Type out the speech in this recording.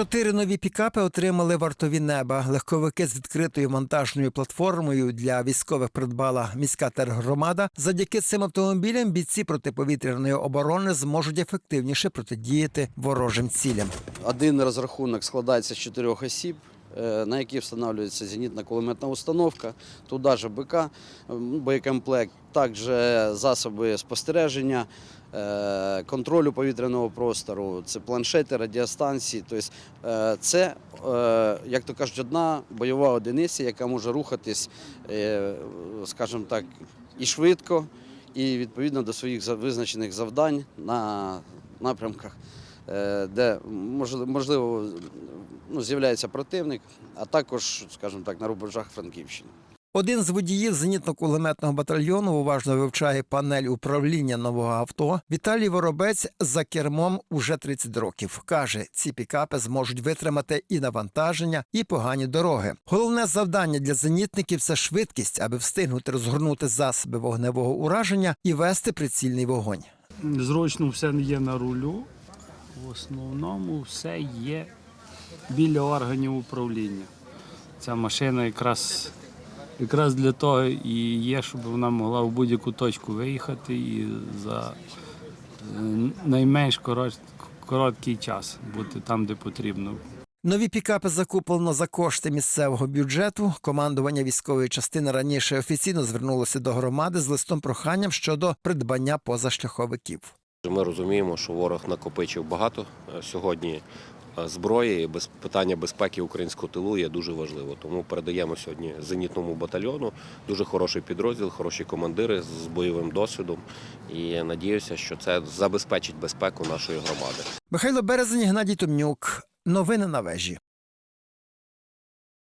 Чотири нові пікапи отримали вартові неба. Легковики з відкритою монтажною платформою для військових придбала міська тергромада. Завдяки цим автомобілям бійці протиповітряної оборони зможуть ефективніше протидіяти ворожим цілям. Один розрахунок складається з чотирьох осіб, на які встановлюється зенітна кулеметна установка, туди ж БК, боєкомплект, також засоби спостереження, е, контролю повітряного простору, це планшети, радіостанції. Тобто е, це, е, як то кажуть, одна бойова одиниця, яка може рухатись, е, скажімо так, і швидко, і відповідно до своїх визначених завдань на напрямках е, де можливо ну, з'являється противник, а також, скажімо так, на рубежах Франківщини. Один з водіїв зенітно-кулеметного батальйону уважно вивчає панель управління нового авто. Віталій Воробець за кермом уже 30 років. Каже, ці пікапи зможуть витримати і навантаження, і погані дороги. Головне завдання для зенітників це швидкість, аби встигнути розгорнути засоби вогневого ураження і вести прицільний вогонь. Зручно все є на рулю. В основному все є біля органів управління. Ця машина якраз, якраз для того і є, щоб вона могла в будь-яку точку виїхати і за е, найменш корот, короткий час бути там, де потрібно. Нові пікапи закуплено за кошти місцевого бюджету. Командування військової частини раніше офіційно звернулося до громади з листом проханням щодо придбання позашляховиків. Ми розуміємо, що ворог накопичив багато е, сьогодні зброї. і без питання безпеки українського тилу є дуже важливо. Тому передаємо сьогодні зенітному батальйону дуже хороший підрозділ, хороші командири з бойовим досвідом. І надіюся, що це забезпечить безпеку нашої громади. Михайло Березень, Геннадій Томнюк. Новини на вежі.